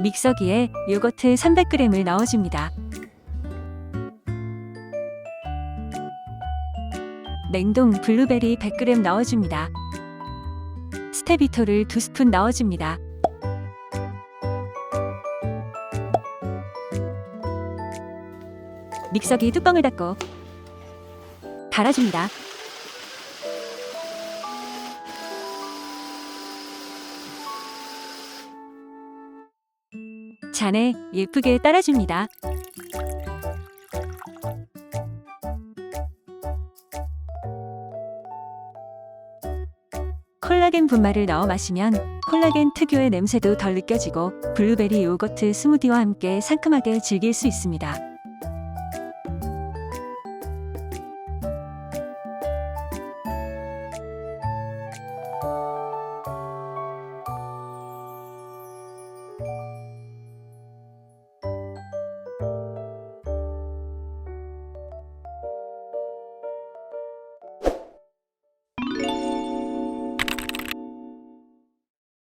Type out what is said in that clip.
믹서기에 요거트 300g을 넣어줍니다. 냉동 블루베리 100g 넣어줍니다. 스테비토를 2스푼 넣어줍니다. 믹서기 뚜껑을 닫고 갈아줍니다. 잔에 예쁘게 따라줍니다. 콜라겐 분말을 넣어 마시면 콜라겐 특유의 냄새도 덜 느껴지고 블루베리 요거트 스무디와 함께 상큼하게 즐길 수 있습니다.